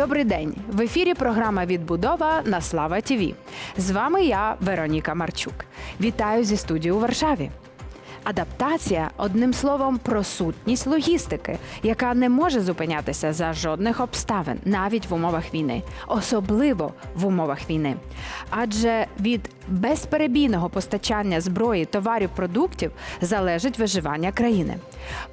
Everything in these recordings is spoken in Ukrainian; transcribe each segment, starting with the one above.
Добрий день. В ефірі програма Відбудова на Слава ТІВІ. З вами я, Вероніка Марчук. Вітаю зі студії у Варшаві. Адаптація одним словом про сутність логістики, яка не може зупинятися за жодних обставин, навіть в умовах війни, особливо в умовах війни. Адже від безперебійного постачання зброї, товарів, продуктів залежить виживання країни.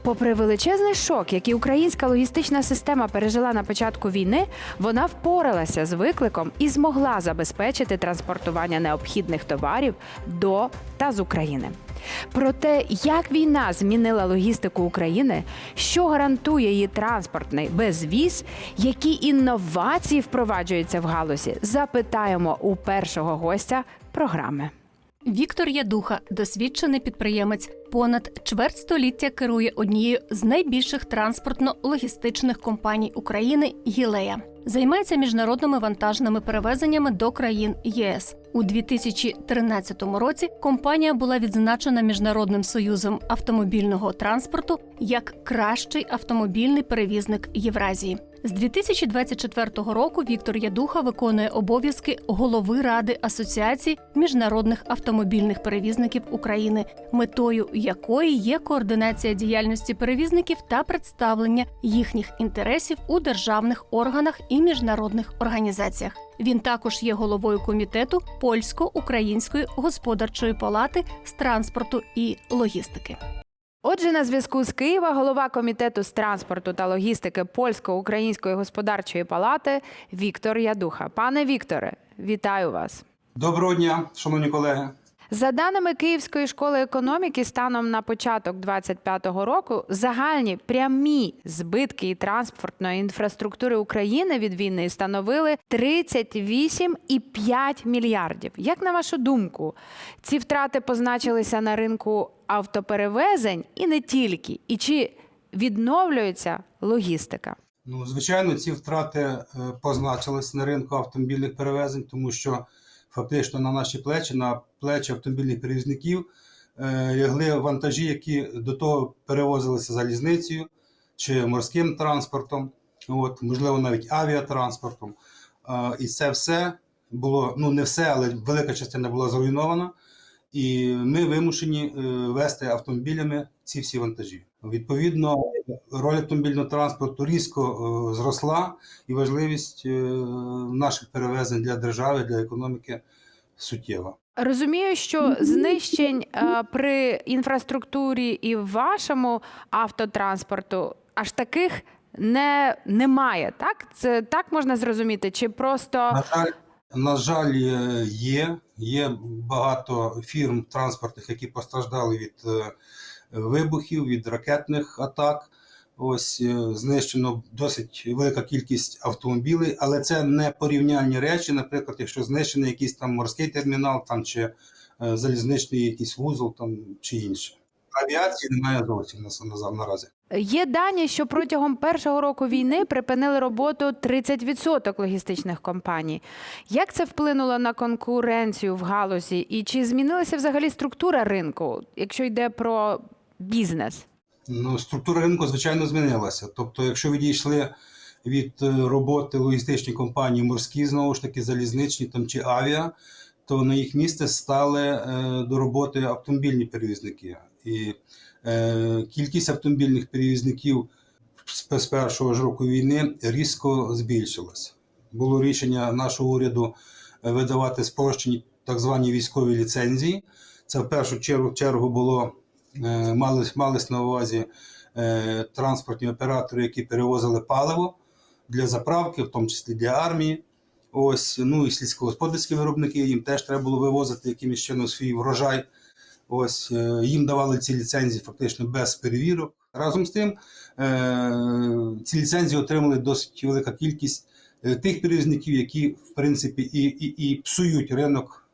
Попри величезний шок, який українська логістична система пережила на початку війни, вона впоралася з викликом і змогла забезпечити транспортування необхідних товарів до та з України. Про те, як війна змінила логістику України, що гарантує її транспортний безвіз, які інновації впроваджуються в галузі, запитаємо у першого гостя програми. Віктор Ядуха, досвідчений підприємець, понад чверть століття керує однією з найбільших транспортно-логістичних компаній України Гілея. Займається міжнародними вантажними перевезеннями до країн ЄС. У 2013 році компанія була відзначена міжнародним союзом автомобільного транспорту як кращий автомобільний перевізник Євразії. З 2024 року Віктор Ядуха виконує обов'язки голови ради Асоціації міжнародних автомобільних перевізників України, метою якої є координація діяльності перевізників та представлення їхніх інтересів у державних органах і міжнародних організаціях. Він також є головою комітету польсько-української господарчої палати з транспорту і логістики. Отже, на зв'язку з Києва голова комітету з транспорту та логістики польсько-української господарчої палати Віктор Ядуха. Пане Вікторе, вітаю вас. Доброго дня, шановні колеги. За даними Київської школи економіки, станом на початок 2025 року загальні прямі збитки і транспортної інфраструктури України від війни становили 38,5 мільярдів. Як на вашу думку, ці втрати позначилися на ринку автоперевезень і не тільки? І чи відновлюється логістика? Ну, звичайно, ці втрати е, позначились на ринку автомобільних перевезень, тому що фактично на наші плечі, на плечі автомобільних перевізників е, лягли вантажі, які до того перевозилися залізницею чи морським транспортом, от, можливо, навіть авіатранспортом. Е, І це все було, ну не все, але велика частина була зруйнована. І ми вимушені е, вести автомобілями ці всі вантажі. Відповідно, роль автомобільного транспорту різко е, зросла, і важливість е, наших перевезень для держави, для економіки суттєва. Розумію, що знищень при інфраструктурі і в вашому автотранспорту аж таких не немає. Так, це так можна зрозуміти? Чи просто На жаль, на жаль, е, є. Є багато фірм транспортних, які постраждали від е, вибухів, від ракетних атак. Ось е, знищено досить велика кількість автомобілів, але це не порівняльні речі. Наприклад, якщо знищений якийсь там морський термінал, там чи залізничний якийсь вузол, там чи інше. Авіації немає зовсім на, наразі. Є дані, що протягом першого року війни припинили роботу 30% логістичних компаній. Як це вплинуло на конкуренцію в галузі? І чи змінилася взагалі структура ринку, якщо йде про бізнес? Ну, структура ринку, звичайно, змінилася. Тобто, якщо відійшли від е, роботи логістичні компанії морські, знову ж таки, залізничні там чи авіа, то на їх місце стали е, до роботи автомобільні перевізники. І кількість автомобільних перевізників з першого ж року війни різко збільшилась. Було рішення нашого уряду е, видавати спрощені так звані військові ліцензії. Це в першу чергу, чергу було е, мались, мались на увазі е, транспортні оператори, які перевозили паливо для заправки, в тому числі для армії. Ось, ну і сільськогосподарські виробники, їм теж треба було вивозити якимось чином свій врожай. Ось е, їм давали ці ліцензії фактично без перевірок. Разом з тим, е, ці ліцензії отримали досить велика кількість е, тих перевізників, які в принципі і, і, і псують ринок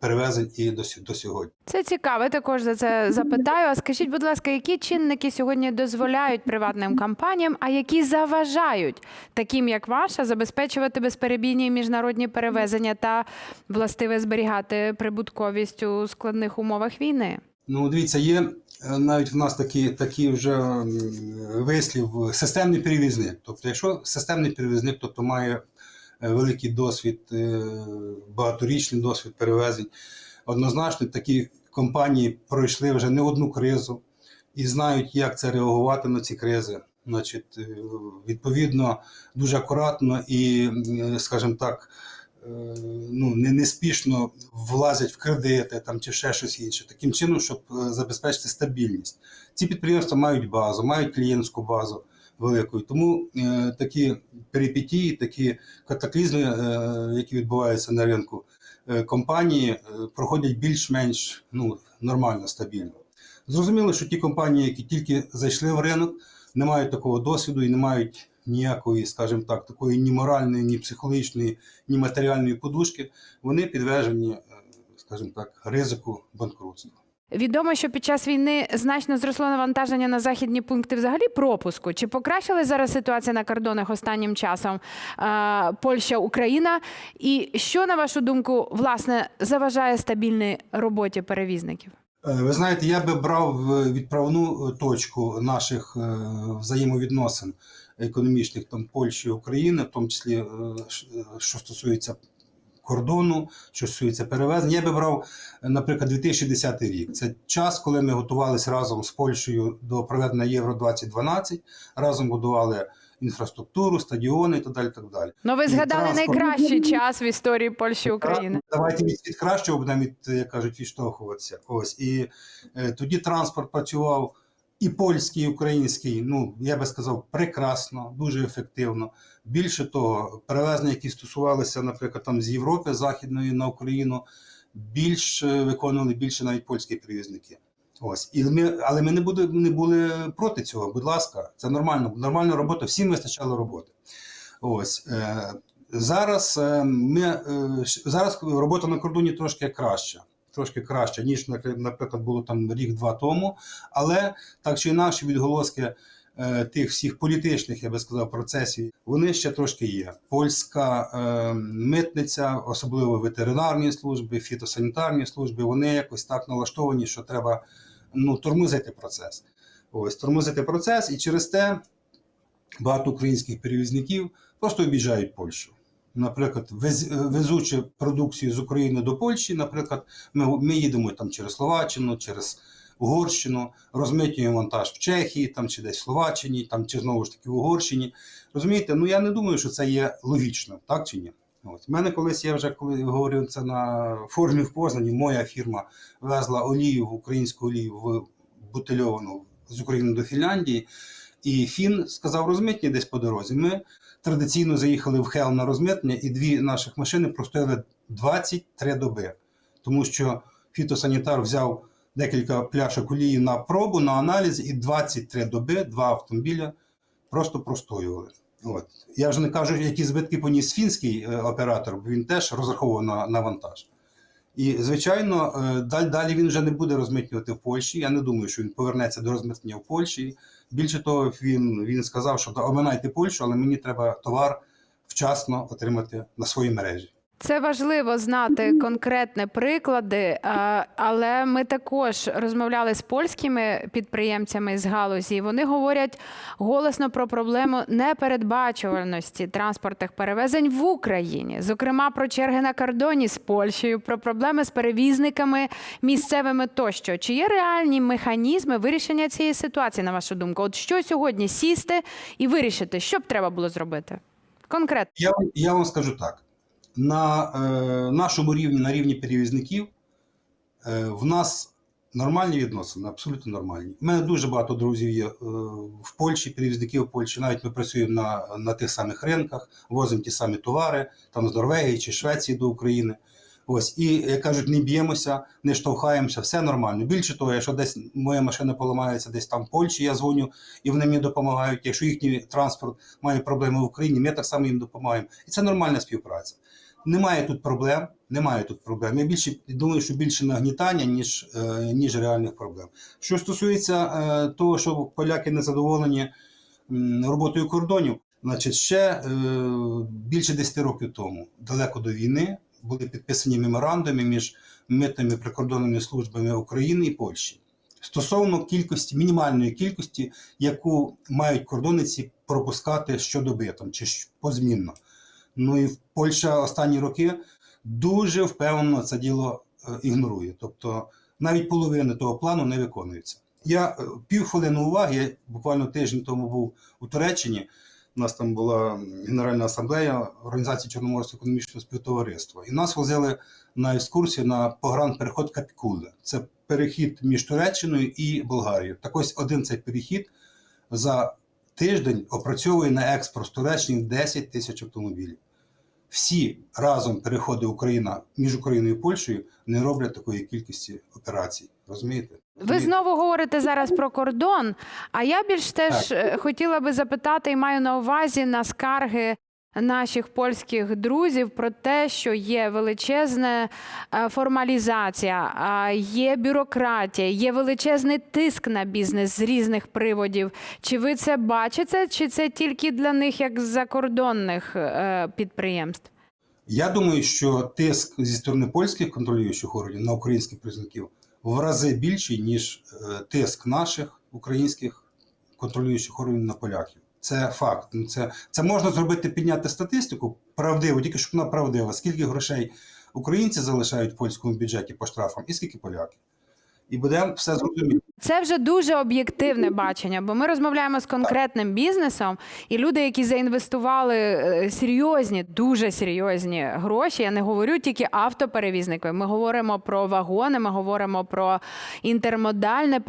перевезень і до, до сьогодні. Це цікаво. Також за це запитаю. А скажіть, будь ласка, які чинники сьогодні дозволяють приватним компаніям, а які заважають таким, як ваша, забезпечувати безперебійні міжнародні перевезення та властиве зберігати прибутковість у складних умовах війни? Ну, дивіться, є е, навіть в нас такі, такі вже вислів е, системний перевізник. Тобто, якщо системний перевізник, тобто має е, великий досвід, е, багаторічний досвід перевезень, однозначно такі компанії пройшли вже не одну кризу і знають, як це реагувати на ці кризи. Значить, е, відповідно, дуже акуратно і, е, скажімо так, е, ну, не неспішно влазять в кредити там, чи ще щось інше, таким чином, щоб е, забезпечити стабільність. Ці підприємства мають базу, мають клієнтську базу велику. І Тому е, такі перипетії, такі катаклізми, е, які відбуваються на ринку, е, компанії е, проходять більш-менш ну, нормально, стабільно. Зрозуміло, що ті компанії, які тільки зайшли в ринок, не мають такого досвіду і не мають ніякої, скажімо так, такої ні моральної, ні психологічної, ні матеріальної подушки, вони підвержені, е, скажімо так, ризику банкрутства. Відомо, що під час війни значно зросло навантаження на західні пункти взагалі пропуску. Чи покращилась зараз ситуація на кордонах останнім часом Польща, Україна? І що, на вашу думку, власне, заважає стабільній роботі перевізників? Е, Ви знаєте, я би брав е, відправну точку наших е, взаємовідносин економічних там Польщі України, в тому числі що стосується кордону, що стосується перевезень. Я би брав, наприклад, 2010 рік. Це час, коли ми готувалися разом з Польщею до проведення Євро 2012 разом будували інфраструктуру, стадіони і так далі. Так далі. Ну, ви згадали транспорт. найкращий час в історії Польщі України. Давайте від, від кращого будемо від, як кажуть, відштовхуватися. Ось і е, тоді транспорт працював і польський, і український. Ну я би сказав, прекрасно, дуже ефективно. Більше того, перевезення, які стосувалися, наприклад, там з Європи Західної на Україну, більш е, виконували більше навіть польські перевізники. Ось і ми, але ми не були, не були проти цього. Будь ласка, це нормально. Нормальна робота, всім вистачало роботи. Ось е, зараз е, ми е, зараз робота на кордоні трошки краща. Трошки краще, ніж наприклад, було там рік-два тому. Але так чи інакше, відголоски тих всіх політичних, я би сказав, процесів, вони ще трошки є. Польська е, митниця, особливо ветеринарні служби, фітосанітарні служби, вони якось так налаштовані, що треба ну, тормозити процес. Ось тормозити процес, і через те багато українських перевізників просто обіжають Польщу. Наприклад, везучи продукцію з України до Польщі, наприклад, ми, ми їдемо там через Словаччину, через Угорщину, розмитнюємо вантаж в Чехії, там чи десь в Словаччині, там чи знову ж таки в Угорщині. Розумієте, ну я не думаю, що це є логічно, так чи ні? От. У мене колись я вже коли говорив це на форумі в Познані, моя фірма везла олію, українську олію в бутильовану з України до Фінляндії. І Фін сказав розмитні десь по дорозі. Ми традиційно заїхали в Хел на розмитнення, і дві наших машини простояли 23 доби, тому що фітосанітар взяв декілька пляшок олії на пробу, на аналіз, і 23 доби два автомобіля просто простоювали. От. Я вже не кажу, які збитки поніс фінський е, оператор, бо він теж розраховував на, на вантаж. І, звичайно, е, далі, він вже не буде розмитнювати в Польщі. Я не думаю, що він повернеться до розмитнення в Польщі. Більше того, він, він сказав, що «Да, оминайте Польщу, але мені треба товар вчасно отримати на своїй мережі. Це важливо знати конкретні приклади, але ми також розмовляли з польськими підприємцями з галузі. і Вони говорять голосно про проблему непередбачуваності транспортних перевезень в Україні, зокрема про черги на кордоні з Польщею, про проблеми з перевізниками місцевими тощо. Чи є реальні механізми вирішення цієї ситуації, на вашу думку? От що сьогодні сісти і вирішити, що б треба було зробити? Конкретно. Я, я вам скажу так: на е, нашому рівні, на рівні перевізників, е, в нас нормальні відносини, абсолютно нормальні. У мене дуже багато друзів є е, в Польщі, перевізників в Польщі. Навіть ми працюємо на, на тих самих ринках, возимо ті самі товари там з Норвегії чи Швеції до України. Ось, і як кажуть, не б'ємося, не штовхаємося, все нормально. Більше того, якщо десь моя машина поламається, десь там в Польщі, я дзвоню, і вони мені допомагають. Якщо їхній транспорт має проблеми в Україні, ми так само їм допомагаємо. І це нормальна співпраця. Немає тут проблем, немає тут проблем. Я більше думаю, що більше нагнітання, ніж, е, ніж реальних проблем. Що стосується е, того, що поляки не задоволені роботою кордонів, значить, ще е, більше 10 років тому, далеко до війни, були підписані меморандуми між митними прикордонними службами України і Польщі стосовно кількості, мінімальної кількості, яку мають кордонниці пропускати щодоби там, чи позмінно. Ну і Польща останні роки дуже впевнено це діло е, ігнорує. Тобто навіть половини того плану не виконується. Я е, півхвилини уваги, я буквально тиждень тому був у Туреччині. У нас там була Генеральна асамблея Організації Чорноморського економічного співтовариства. І нас возили на екскурсію на погранпереход Капікуле. Це перехід між Туреччиною і Болгарією. Так ось один цей перехід за тиждень опрацьовує на експорт з Туреччини 10 тисяч автомобілів. Всі разом переходи Україна між Україною і Польщею не роблять такої кількості операцій. Розумієте? Ви знову говорите зараз про кордон. А я більш теж так. хотіла би запитати і маю на увазі на скарги наших польських друзів про те, що є величезна е, формалізація, є бюрократія, є величезний тиск на бізнес з різних приводів. Чи ви це бачите, чи це тільки для них як закордонних е, підприємств? Я думаю, що тиск зі сторони польських контролюючих органів на українських працівників в рази більший, ніж е, тиск наших українських контролюючих органів на поляків. Це факт. Ну, Це, це можна зробити, підняти статистику правдиву, тільки щоб вона правдива. Скільки грошей українці залишають в польському бюджеті по штрафам, і скільки поляки. І буде все зрозуміло. Це вже дуже об'єктивне бачення, бо ми розмовляємо з конкретним бізнесом, і люди, які заінвестували е, серйозні, дуже серйозні гроші. Я не говорю тільки автоперевізники. Ми говоримо про вагони, ми говоримо про інтермодальне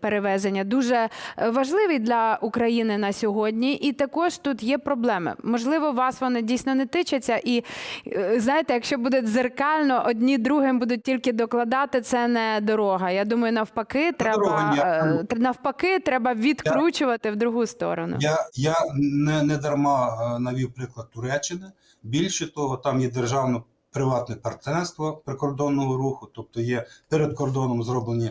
перевезення. Дуже е, важливий для України на сьогодні. І також тут є проблеми. Можливо, вас вони дійсно не тичаться. І е, знаєте, якщо буде дзеркально, одні другим будуть тільки докладати, це не дорога. Я думаю, навпаки, треба ні. е, навпаки, треба відкручувати в другу сторону. Я, я не, не дарма е, навів приклад Туреччини. Більше того, там є державно приватне партнерство прикордонного руху, тобто є перед кордоном зроблені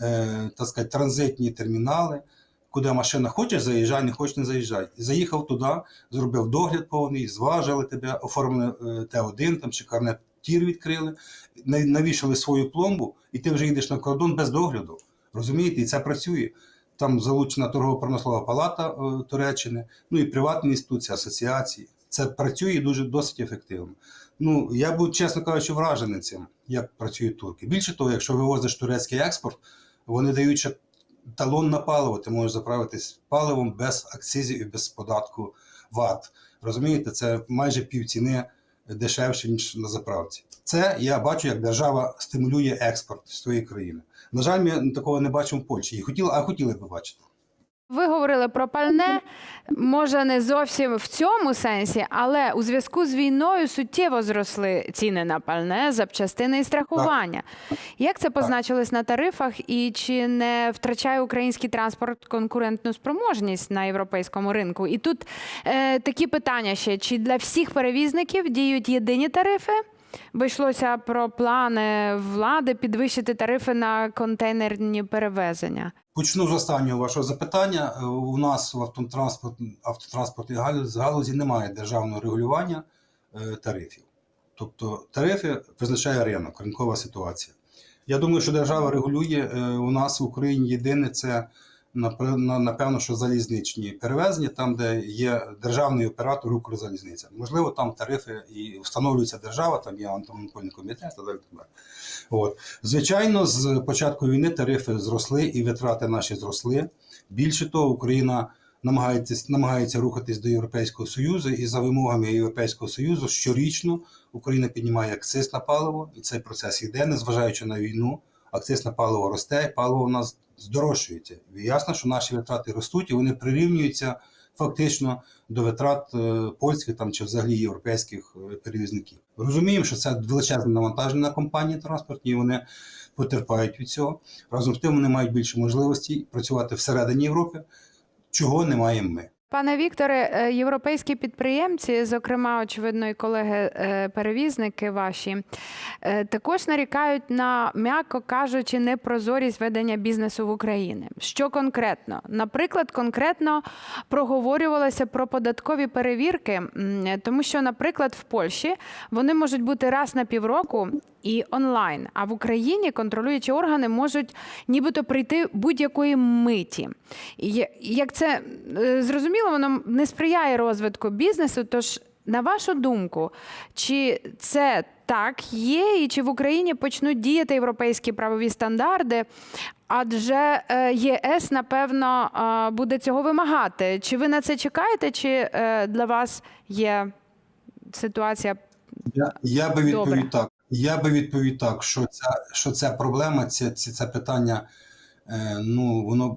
е, так сказати, транзитні термінали, куди машина хоче заїжджай, не хоче не заїжджай. Заїхав туди, зробив догляд повний, зважили тебе, оформили е, Т1 там, чи карнет тір відкрили, навішали свою пломбу, і ти вже йдеш на кордон без догляду. Розумієте, і це працює. Там залучена торгово-промислова палата е, Туреччини, ну і приватні інституції, асоціації. Це працює дуже досить ефективно. Ну я був, чесно кажучи, вражений цим, як працюють турки. Більше того, якщо вивозиш турецький експорт, вони дають ще талон на паливо. Ти можеш заправитись паливом без акцизів і без податку ВАТ. Розумієте, це майже півціни дешевше, ніж на заправці. Це я бачу, як держава стимулює експорт з твоєї країни. На жаль, ми такого не бачимо в Польщі. І хотіли, а хотіли би бачити. Ви говорили про пальне, може не зовсім в цьому сенсі, але у зв'язку з війною суттєво зросли ціни на пальне, запчастини і страхування. Як це позначилось на тарифах, і чи не втрачає український транспорт конкурентну спроможність на європейському ринку? І тут е, такі питання ще: чи для всіх перевізників діють єдині тарифи? Бо йшлося про плани влади підвищити тарифи на контейнерні перевезення. Почну з останнього вашого запитання. У нас в автотранспорт, автотранспортній галузі, немає державного регулювання е, тарифів. Тобто тарифи визначає ринок, ринкова ситуація. Я думаю, що держава регулює е, у нас в Україні єдине це напевно, що залізничні перевезення, там, де є державний оператор Укрзалізниця. Можливо, там тарифи і встановлюється держава, там є антимонопольний комітет, далі. так далі. От. Звичайно, з початку війни тарифи зросли і витрати наші зросли. Більше того, Україна намагається, намагається рухатись до Європейського Союзу, і за вимогами Європейського Союзу щорічно Україна піднімає акциз на паливо, і цей процес йде, незважаючи на війну. Акциз на паливо росте, паливо у нас здорожчується. Ясно, що наші витрати ростуть, і вони прирівнюються фактично до витрат е, польських там чи взагалі європейських е, перевізників. Розуміємо, що це величезне навантаження на компанії транспортні, і вони потерпають від цього. Разом з тим вони мають більше можливості працювати всередині Європи, чого не маємо ми. Пане Вікторе, е, європейські підприємці, зокрема, очевидно, і колеги-перевізники ваші, е, також нарікають на, м'яко кажучи, непрозорість ведення бізнесу в Україні. Що конкретно? Наприклад, конкретно проговорювалося про податкові перевірки, тому що, наприклад, в Польщі вони можуть бути раз на півроку і онлайн, а в Україні контролюючі органи можуть нібито прийти будь-якої миті. Як це е, зрозуміло, воно не сприяє розвитку бізнесу. Тож, на вашу думку, чи це так є, і чи в Україні почнуть діяти європейські правові стандарти? Адже е, єС, напевно, е, буде цього вимагати. Чи ви на це чекаєте, чи е, для вас є ситуація Я, я би відповів Добре. так. Я би відповів так, що ця, що ця проблема, це, це, це питання, е, ну, воно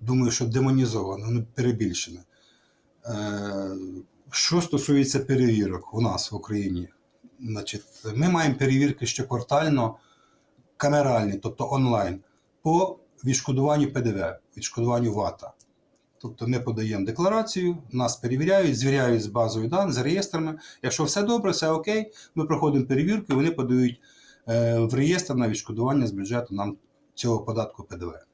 думаю, що демонізоване, воно перебільшене. Е, що стосується перевірок у нас в Україні, значить, ми маємо перевірки щоквартально камеральні, тобто онлайн, по відшкодуванню ПДВ, відшкодуванню ВАТа. Тобто ми подаємо декларацію, нас перевіряють, звіряють з базою даних, з реєстрами. Якщо все добре, все окей, ми проходимо перевірку, і вони подають е, в реєстр на відшкодування з бюджету нам цього податку ПДВ.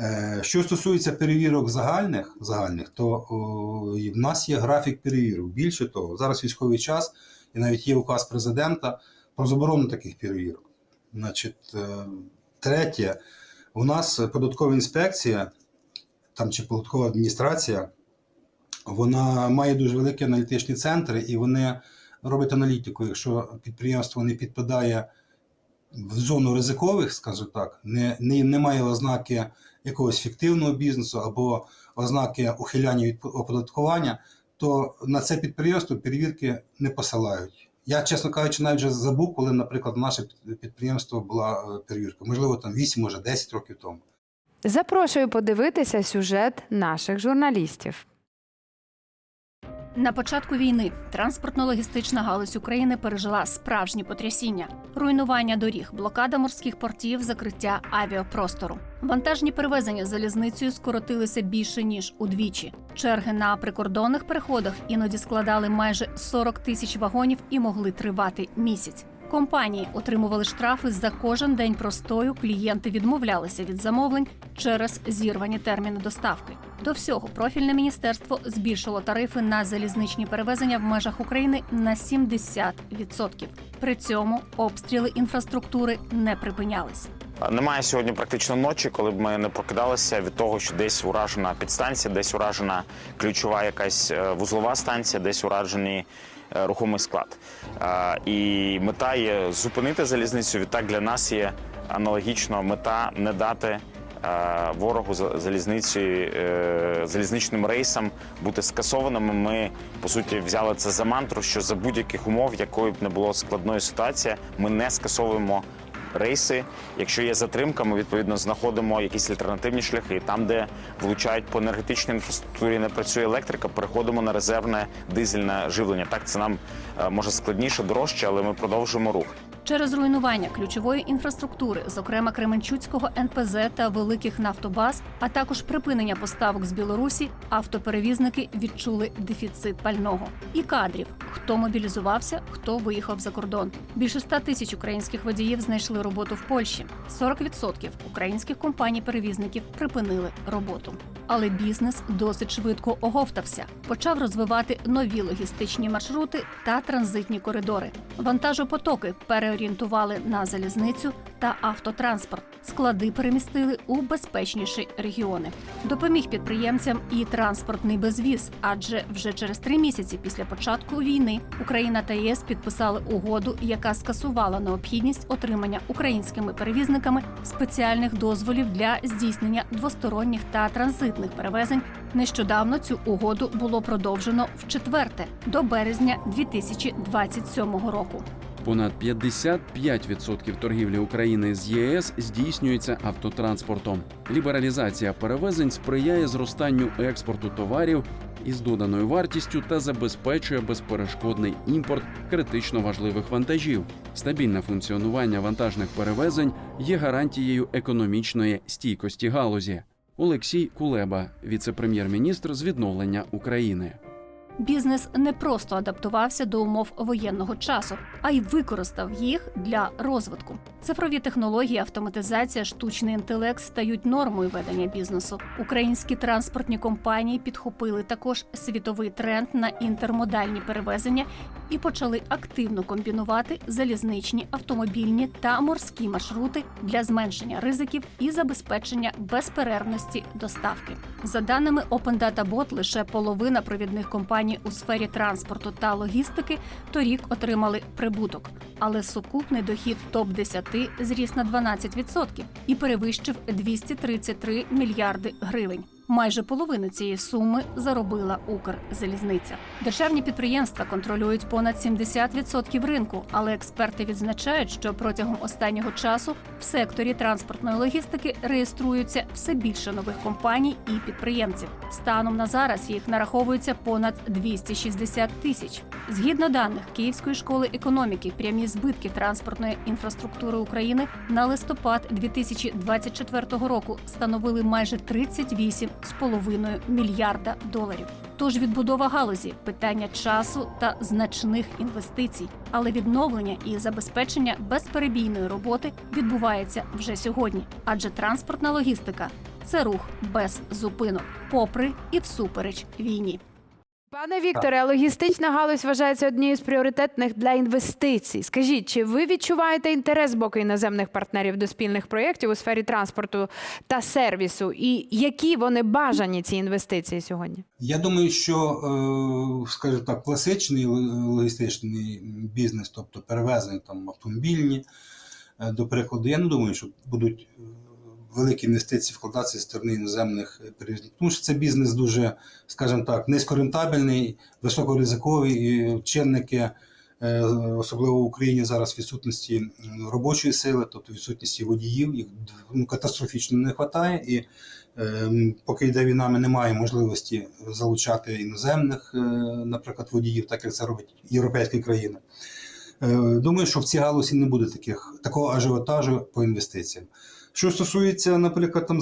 Е, що стосується перевірок загальних, загальних то о, в нас є графік перевірок. Більше того, зараз військовий час, і навіть є указ президента про заборону таких перевірок. Значить, е, третє, у нас податкова інспекція там чи податкова адміністрація, вона має дуже великі аналітичні центри, і вони роблять аналітику. Якщо підприємство не підпадає в зону ризикових, скажімо так, не, не, не має ознаки якогось фіктивного бізнесу або ознаки ухиляння від оподаткування, то на це підприємство перевірки не посилають. Я, чесно кажучи, навіть вже забув, коли, наприклад, наше підприємство була е, перевірка. Можливо, там 8, може 10 років тому. Запрошую подивитися сюжет наших журналістів. На початку війни транспортно-логістична галузь України пережила справжні потрясіння: руйнування доріг, блокада морських портів, закриття авіапростору. Вантажні перевезення залізницею скоротилися більше ніж удвічі. Черги на прикордонних переходах іноді складали майже 40 тисяч вагонів і могли тривати місяць. Компанії отримували штрафи за кожен день простою. Клієнти відмовлялися від замовлень через зірвані терміни доставки. До всього профільне міністерство збільшило тарифи на залізничні перевезення в межах України на 70%. При цьому обстріли інфраструктури не припинялись. Немає сьогодні практично ночі, коли б ми не прокидалися від того, що десь уражена підстанція, десь уражена ключова якась е, вузлова станція, десь уражений е, рухомий склад. Е, І мета є зупинити залізницю. Відтак для нас є аналогічно мета не дати ворогу за- залізниці, залізничним рейсам бути скасованими. Ми по суті взяли це за мантру, що за будь-яких умов, якою б не було складної ситуація, ми не скасовуємо рейси. Якщо є затримка, ми відповідно знаходимо якісь альтернативні шляхи. Там, де влучають по енергетичній інфраструктурі, не працює електрика, переходимо на резервне дизельне живлення. Так це нам е, може складніше, дорожче, але ми продовжуємо рух. Через руйнування ключової інфраструктури, зокрема Кременчуцького НПЗ та великих нафтобаз, а також припинення поставок з Білорусі, автоперевізники відчули дефіцит пального і кадрів. Хто мобілізувався, хто виїхав за кордон. Більше 100 тисяч українських водіїв знайшли роботу в Польщі. 40% українських компаній-перевізників припинили роботу. Але бізнес досить швидко оговтався, почав розвивати нові логістичні маршрути та транзитні коридори. Вантажопотоки переорієнтували на залізницю та автотранспорт. Склади перемістили у безпечніші регіони. Допоміг підприємцям і транспортний безвіз, адже вже через три місяці після початку війни Україна та ЄС підписали угоду, яка скасувала необхідність отримання українськими перевізниками спеціальних дозволів для здійснення двосторонніх та транзитних перевезень. Нещодавно цю угоду було продовжено в четверте до березня 2027 року. Понад 55% торгівлі України з ЄС здійснюється автотранспортом. Лібералізація перевезень сприяє зростанню експорту товарів із доданою вартістю та забезпечує безперешкодний імпорт критично важливих вантажів. Стабільне функціонування вантажних перевезень є гарантією економічної стійкості галузі. Олексій Кулеба, віце-прем'єр-міністр з відновлення України. Бізнес не просто адаптувався до умов воєнного часу, а й використав їх для розвитку. Цифрові технології, автоматизація, штучний інтелект стають нормою ведення бізнесу. Українські транспортні компанії підхопили також світовий тренд на інтермодальні перевезення і почали активно комбінувати залізничні, автомобільні та морські маршрути для зменшення ризиків і забезпечення безперервності доставки. За даними Open Data Bot, лише половина провідних компаній у сфері транспорту та логістики торік отримали прибуток, але сукупний дохід топ 10 зріс на 12% і перевищив 233 мільярди гривень. Майже половину цієї суми заробила Укрзалізниця. Державні підприємства контролюють понад 70% ринку, але експерти відзначають, що протягом останнього часу в секторі транспортної логістики реєструються все більше нових компаній і підприємців. Станом на зараз їх нараховується понад 260 тисяч. Згідно даних Київської школи економіки, прямі збитки транспортної інфраструктури України на листопад 2024 року становили майже 38,5 мільярда доларів. Тож відбудова галузі питання часу та значних інвестицій, але відновлення і забезпечення безперебійної роботи відбувається вже сьогодні, адже транспортна логістика це рух без зупинок, попри і всупереч війні. Пане Вікторе, логістична галузь вважається однією з пріоритетних для інвестицій. Скажіть, чи ви відчуваєте інтерес з боку іноземних партнерів до спільних проєктів у сфері транспорту та сервісу? І які вони бажані ці інвестиції сьогодні? Я думаю, що, е, скажімо так, класичний логістичний бізнес, тобто перевезення там автомобільні, е, до прикладу, я не думаю, що будуть е, великі інвестиції вкладатися зі сторони іноземних перевізників. Тому що це бізнес дуже, скажімо так, низькорентабельний, високоризиковий і чинники. е, Особливо в Україні зараз відсутності робочої сили, тобто відсутності водіїв, їх ну, катастрофічно не вистачає. І Ем, Поки йде війна, ми не маємо можливості залучати іноземних, е, наприклад, водіїв, так як це робить європейські країни. Е, Думаю, що в цій галузі не буде таких, такого ажіотажу по інвестиціям. Що стосується, наприклад, там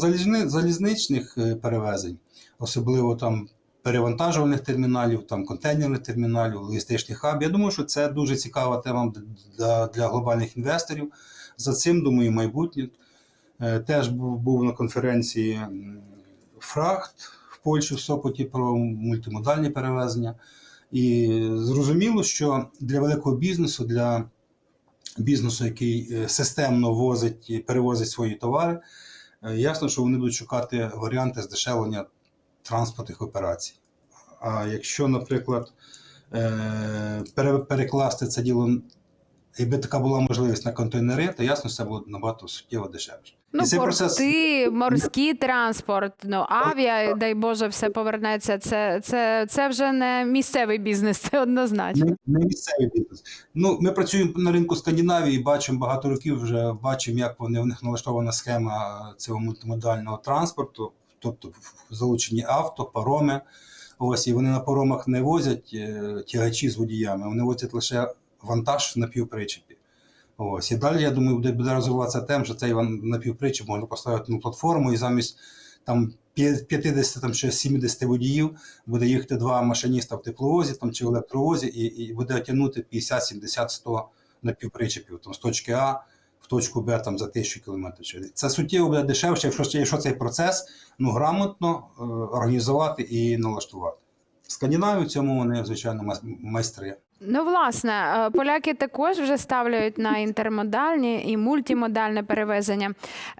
залізничних е, перевезень, особливо там перевантажувальних терміналів, там контейнерних терміналів, логістичних хабів, я думаю, що це дуже цікава тема для, глобальних інвесторів. За цим, думаю, майбутнє. Е, Теж був, був на конференції Фрахт в Польщі в Сопоті про мультимодальні перевезення. І зрозуміло, що для великого бізнесу, для бізнесу, який е, системно возить і перевозить свої товари, е, ясно, що вони будуть шукати варіанти здешевлення транспортних операцій. А якщо, наприклад, е, перекласти це діло, якби така була можливість на контейнери, то ясно, це було набагато суттєво дешевше. Ну, порти, процес- морський транспорт, ну авіа, дай Боже, все повернеться. Це, це, це вже не місцевий бізнес, це однозначно. Не, не місцевий бізнес. Ну, ми працюємо на ринку Скандинавії, бачимо багато років вже бачимо, як вони в них налаштована схема цього мультимодального транспорту, тобто залучені авто, пароми. Ось і вони на паромах не возять е, тягачі з водіями, вони возять лише вантаж на півпричепі. Ось і далі, я думаю, буде, буде розвиватися тем, що цей напівпричеп можна поставити на платформу і замість там 50 там чи 70 водіїв буде їхати два машиніста в тепловозі там чи в електровозі, і, і буде тягнути 50, 70, 100 напівпричепів там з точки А в точку Б там за тисячу кілометрів. Це суттєво буде дешевше, якщо, якщо цей процес ну грамотно е, організувати і налаштувати. Скандинавію в цьому вони звичайно майстри. Ну, власне, е, поляки також вже ставляють на інтермодальні і мультимодальне перевезення.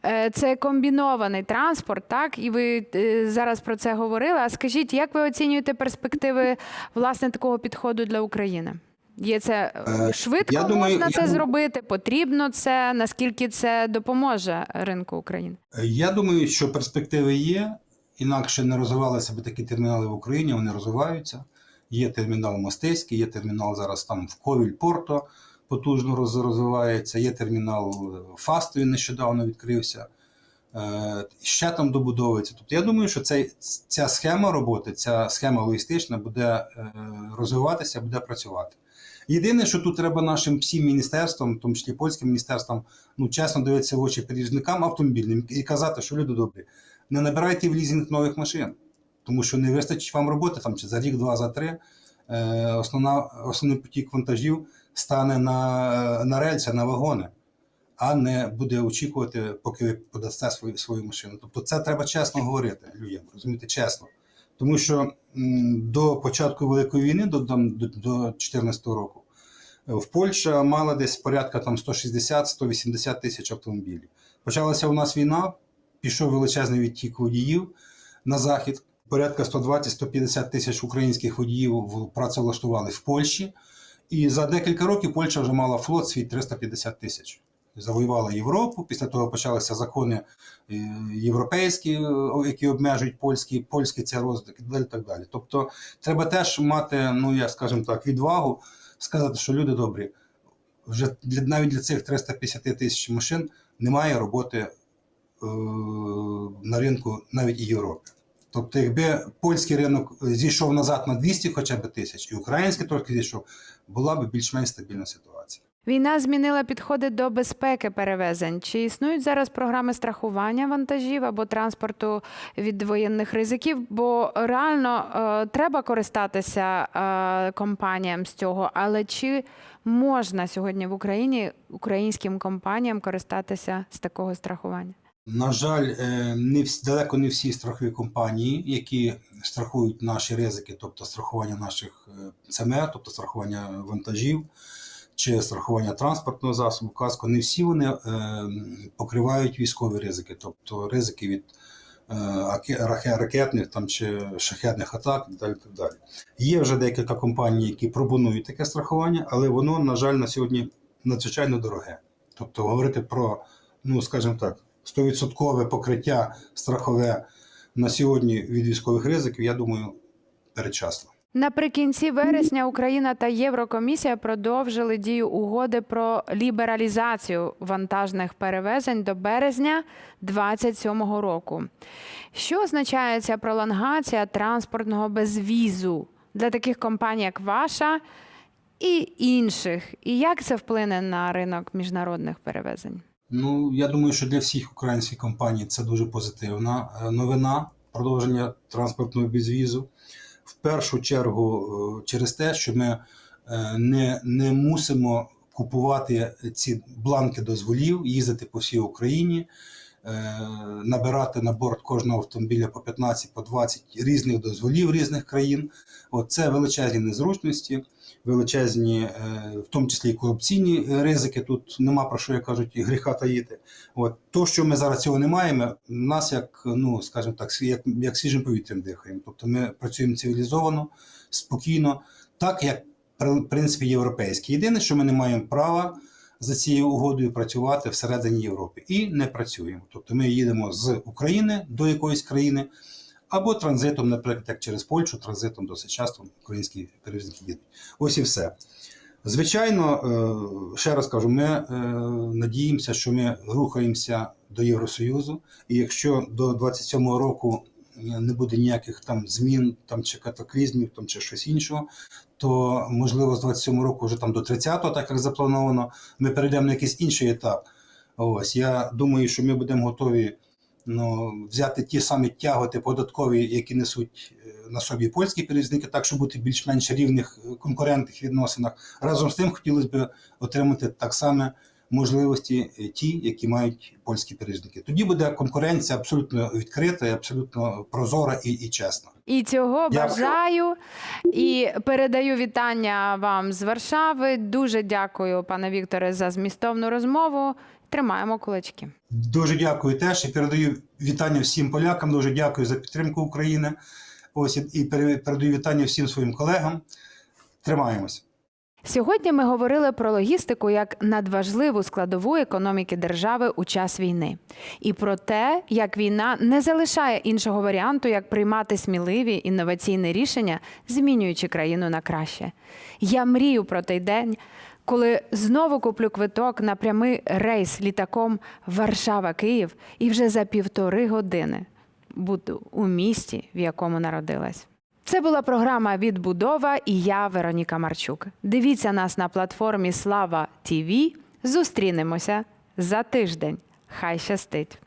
Е, Це комбінований транспорт, так? І ви е, зараз про це говорили. А скажіть, як ви оцінюєте перспективи власне такого підходу для України? Є це швидко я думаю, можна я це думаю- зробити? Потрібно це? Наскільки це допоможе ринку України? Я думаю, що перспективи є. Інакше не розвивалися б такі термінали в Україні, вони розвиваються. Є термінал Мостиський, є термінал зараз там в Ковіль Порто потужно розвивається, є термінал е, Фастові нещодавно відкрився. Е, Ще там добудовується. Тобто я думаю, що цей, ця схема роботи, ця схема логістична буде е, розвиватися, буде працювати. Єдине, що тут треба нашим всім міністерствам, в тому числі польським міністерствам, ну чесно дивитися в очі перевізникам автомобільним і казати, що люди добрі. не набирайте в лізинг нових машин, тому що не вистачить вам роботи там чи за рік, два, за три. Е, основна, основний потік вантажів стане на, на рельси, на вагони, а не буде очікувати, поки ви подасте свою, свою машину. Тобто це треба чесно говорити людям, розумієте, чесно. Тому що до початку Великої війни, до, там, до, до 2014 року, е, в Польщі мала десь порядка там 160-180 тисяч автомобілів. Почалася у нас війна, пішов величезний відтік водіїв на захід. Порядка 120-150 тисяч українських водіїв працевлаштували в Польщі. І за декілька років Польща вже мала флот свій 350 тисяч. Завоювала Європу. Після того почалися закони е, європейські, які обмежують польський, польський це розвиток і. Так далі. Тобто треба теж мати, ну я скажімо так, відвагу сказати, що люди добрі, вже для навіть для цих 350 тисяч машин немає роботи е, на ринку навіть і Європи. Тобто, якби польський ринок зійшов назад на 200 хоча б тисяч, і український трохи зійшов, була б більш-менш стабільна ситуація. Війна змінила підходи до безпеки перевезень. Чи існують зараз програми страхування вантажів або транспорту від воєнних ризиків? Бо реально е, треба користатися е, компаніям з цього, але чи можна сьогодні в Україні українським компаніям користатися з такого страхування? На жаль, е, не всі, далеко не всі страхові компанії, які страхують наші ризики, тобто страхування наших е, ЦМР, тобто страхування вантажів чи страхування транспортного засобу, каско, не всі вони е, покривають військові ризики, тобто ризики від ракетних там, чи шахетних атак і далі, так далі. Є вже декілька компаній, які пропонують таке страхування, але воно, на жаль, на сьогодні надзвичайно дороге. Тобто говорити про, ну скажімо так, 100% покриття страхове на сьогодні від військових ризиків, я думаю, передчасно. Наприкінці вересня Україна та Єврокомісія продовжили дію угоди про лібералізацію вантажних перевезень до березня 2027 року. Що означає ця пролонгація транспортного безвізу для таких компаній, як ваша і інших? І як це вплине на ринок міжнародних перевезень? Ну, я думаю, що для всіх українських компаній це дуже позитивна е, новина продовження транспортного безвізу. В першу чергу е, через те, що ми е, не, не мусимо купувати ці бланки дозволів, їздити по всій Україні, набирати на борт кожного автомобіля по 15, по 20 різних дозволів різних країн. От це величезні незручності, величезні, е, в тому числі і корупційні ризики. Тут нема про що як кажуть, і гріха таїти. От то, що ми зараз цього не маємо, нас як ну скажімо так, як, як свіжим повітрям дихаємо. Тобто ми працюємо цивілізовано, спокійно, так як в принципі європейські. Єдине, що ми не маємо права за цією угодою працювати всередині Європи і не працюємо. Тобто ми їдемо з України до якоїсь країни. Або транзитом, наприклад, як через Польщу, транзитом досить часто українські перевізники їдуть. Ось і все. Звичайно, е, ще раз кажу, ми е, надіємося, що ми рухаємося до Євросоюзу, і якщо до 27-го року е, не буде ніяких там змін там, чи катаклізмів, там, чи щось іншого, то можливо з 27-го року, вже там до 30-го, так як заплановано, ми перейдемо на якийсь інший етап. Ось я думаю, що ми будемо готові ну, взяти ті самі тяготи податкові, які несуть е, на собі польські перевізники, так щоб бути більш-менш рівних е, конкурентних відносинах. Разом з тим хотілося б отримати так само можливості е, ті, які мають польські перевізники. Тоді буде конкуренція абсолютно відкрита, і абсолютно прозора і, і чесна. І цього Дякую. бажаю і передаю вітання вам з Варшави. Дуже дякую, пане Вікторе, за змістовну розмову. Тримаємо кулачки. Дуже дякую теж і передаю вітання всім полякам. Дуже дякую за підтримку України. Ось і передаю вітання всім своїм колегам. Тримаємось. Сьогодні ми говорили про логістику як надважливу складову економіки держави у час війни, і про те, як війна не залишає іншого варіанту, як приймати сміливі інноваційні рішення, змінюючи країну на краще. Я мрію про той день, коли знову куплю квиток на прямий рейс літаком Варшава-Київ, і вже за півтори години буду у місті, в якому народилась. Це була програма Відбудова і я, Вероніка Марчук. Дивіться нас на платформі Слава ТІВІ. Зустрінемося за тиждень. Хай щастить!